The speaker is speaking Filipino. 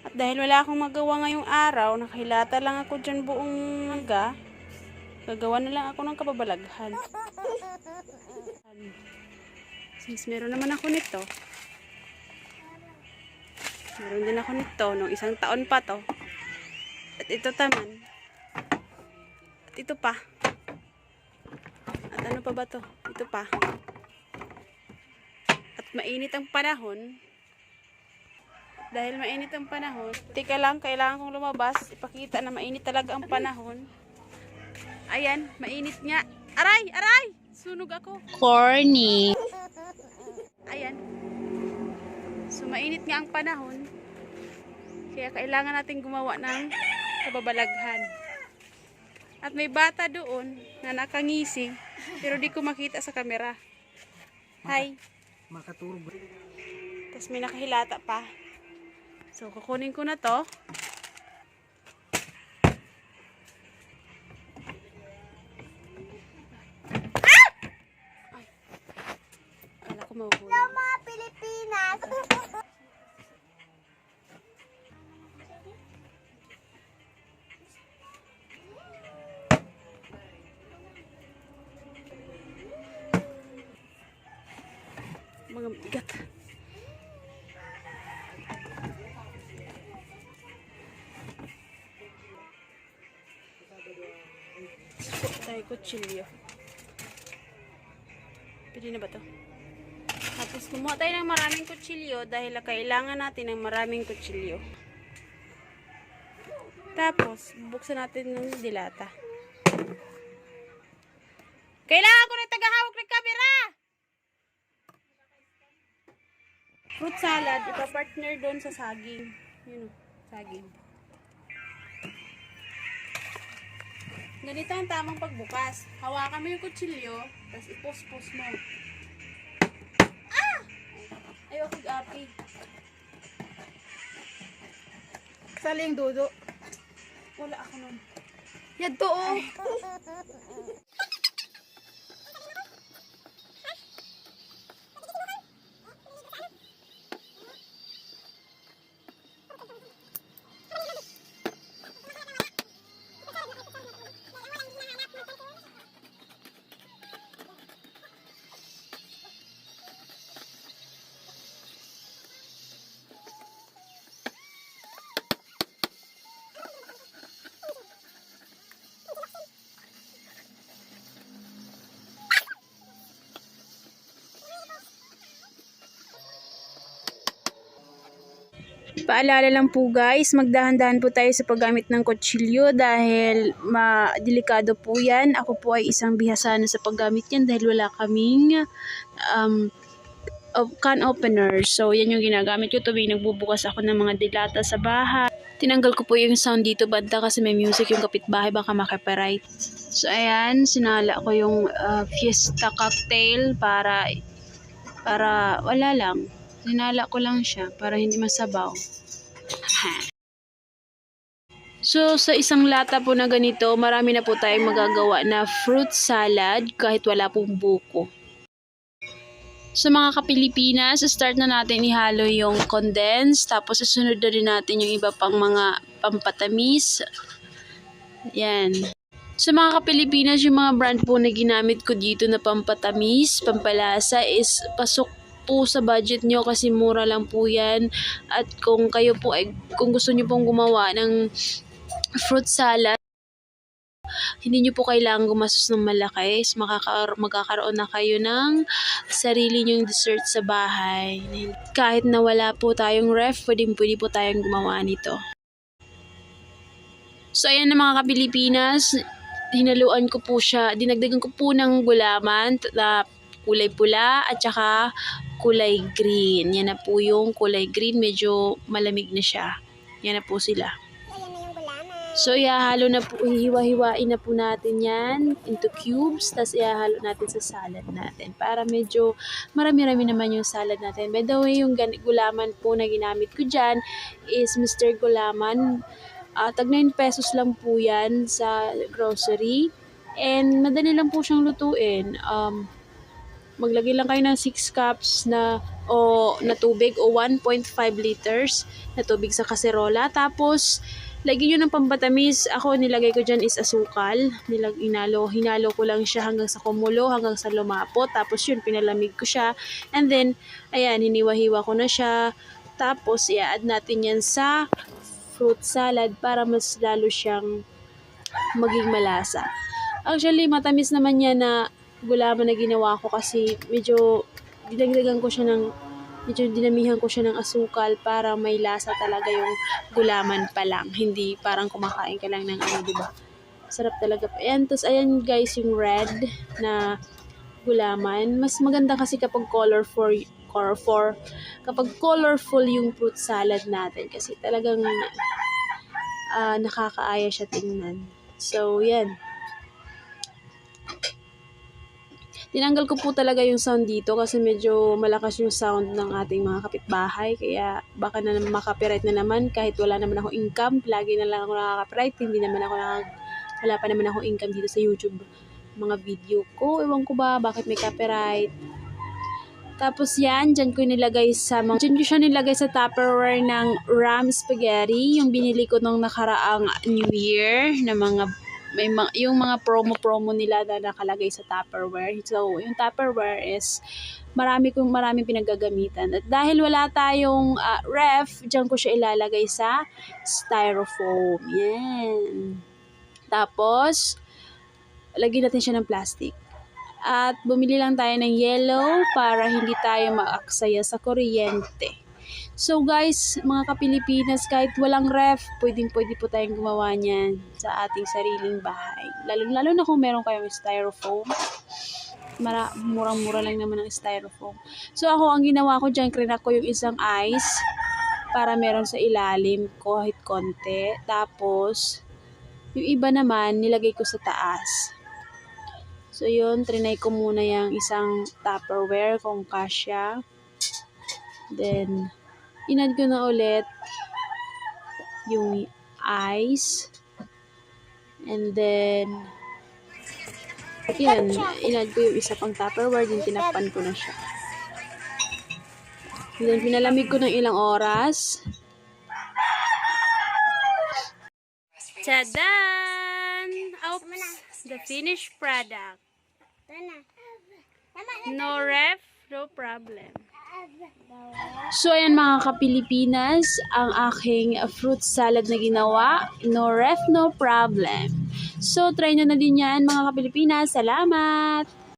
At dahil wala akong magawa ngayong araw, nakahilata lang ako dyan buong hangga, gagawa na lang ako ng kababalaghan. Since meron naman ako nito, meron din ako nito nung isang taon pa to. At ito taman. At ito pa. At ano pa ba to? Ito pa. At mainit ang panahon. Dahil mainit ang panahon. Tika lang, kailangan kong lumabas. Ipakita na mainit talaga ang panahon. Ayan, mainit nga. Aray! Aray! Sunog ako. Corny. Ayan. So, mainit nga ang panahon. Kaya kailangan natin gumawa ng kababalaghan. At may bata doon na nakangising, pero di ko makita sa kamera. Hi. Makaturog. Tapos may nakahilata pa. So, kukunin ko na to. Ah! Ay. Kala ko mahuhulog. mga Pilipinas. Mga bigat. Tayo kutsilyo. Pwede na ba to? Tapos kumuha tayo ng maraming kutsilyo dahil kailangan natin ng maraming kutsilyo. Tapos, buksan natin ng dilata. Kailangan ko ng tagahawak ng camera! Fruit salad, ipa-partner doon sa saging. Yun o, saging. Ganito ang tamang pagbukas. Hawakan mo yung kutsilyo, tapos ipos-pos mo. Ah! Ayaw kong api. Saling dudo. Wala ako nun. Yan to oh. Paalala lang po guys, magdahan-dahan po tayo sa paggamit ng kutsilyo dahil ma-delikado po yan. Ako po ay isang bihasana sa paggamit yan dahil wala kaming um, can opener. So yan yung ginagamit ko tuwing nagbubukas ako ng mga dilata sa bahay. Tinanggal ko po yung sound dito banda kasi may music yung kapitbahay baka makapiright. So ayan, sinala ko yung uh, fiesta cocktail para para wala lang. Sinala ko lang siya para hindi masabaw. So, sa isang lata po na ganito, marami na po tayong magagawa na fruit salad kahit wala pong buko. Sa mga kapilipinas, start na natin ihalo yung condensed, tapos susunod na rin natin yung iba pang mga pampatamis. Yan. Sa mga kapilipinas, yung mga brand po na ginamit ko dito na pampatamis, pampalasa is pasok po sa budget nyo kasi mura lang po yan. At kung kayo po ay, kung gusto nyo pong gumawa ng fruit salad, hindi nyo po kailangan gumastos ng malaki. So, makaka- magkakaroon na kayo ng sarili nyong dessert sa bahay. Kahit na wala po tayong ref, pwede, pwede po tayong gumawa nito. So, ayan na mga kapilipinas, hinaluan ko po siya, dinagdagan ko po ng gulaman na kulay pula at saka kulay green. Yan na po yung kulay green, medyo malamig na siya. Yan na po sila. So, ihahalo na po, hihiwa-hiwain na po natin yan into cubes, tapos ihahalo natin sa salad natin para medyo marami-rami naman yung salad natin. By the way, yung gulaman po na ginamit ko dyan is Mr. Gulaman. Ah, tag 9 pesos lang po yan sa grocery. And madali lang po siyang lutuin. Um, maglagay lang kayo ng 6 cups na o na tubig o 1.5 liters na tubig sa kaserola. Tapos, lagyan nyo ng pambatamis. Ako, nilagay ko dyan is asukal. Nilag, inalo, hinalo ko lang siya hanggang sa kumulo, hanggang sa lumapot. Tapos yun, pinalamig ko siya. And then, ayan, hiniwa-hiwa ko na siya. Tapos, i-add natin yan sa fruit salad para mas lalo siyang maging malasa. Actually, matamis naman yan na gulaman na ginawa ko kasi medyo dinagdagan ko siya ng medyo dinamihan ko siya ng asukal para may lasa talaga yung gulaman pa lang. Hindi parang kumakain ka lang ng ano, di ba? Sarap talaga. Ayan, tapos ayan guys yung red na gulaman. Mas maganda kasi kapag colorful colorful kapag colorful yung fruit salad natin kasi talagang ah, nakakaaya siya tingnan. So, yan. Tinanggal ko po talaga yung sound dito kasi medyo malakas yung sound ng ating mga kapitbahay. Kaya baka na makapiright na naman kahit wala naman ako income. Lagi na lang ako nakaka-copyright. Hindi naman ako nakaka wala pa naman ako income dito sa YouTube mga video ko. Ewan ko ba bakit may copyright. Tapos yan, dyan ko nilagay sa mga, dyan ko siya nilagay sa Tupperware ng Ram Spaghetti, yung binili ko nung nakaraang New Year na mga may mga, yung mga promo-promo nila na nakalagay sa Tupperware. So, yung Tupperware is marami kong maraming pinaggagamitan. At dahil wala tayong ah, ref, diyan ko siya ilalagay sa styrofoam. Yan. Tapos, lagyan natin siya ng plastic. At bumili lang tayo ng yellow para hindi tayo maaksaya sa kuryente. So guys, mga kapilipinas, kahit walang ref, pwedeng pwede po tayong gumawa niyan sa ating sariling bahay. Lalo, lalo na kung meron kayong styrofoam. Mara, murang-mura lang naman ang styrofoam. So ako, ang ginawa ko dyan, krinak ko yung isang ice para meron sa ilalim kahit konti. Tapos, yung iba naman, nilagay ko sa taas. So yun, trinay ko muna yung isang Tupperware kung kasya. Then, inad ko na ulit yung ice. And then, yan, inad ko yung isa pang Tupperware, din tinakpan ko na siya. And then, pinalamig ko ng ilang oras. Tadan! Oops! The finished product. No ref, no problem. So, ayan mga kapilipinas, ang aking fruit salad na ginawa. No ref, no problem. So, try nyo na din yan mga kapilipinas. Salamat!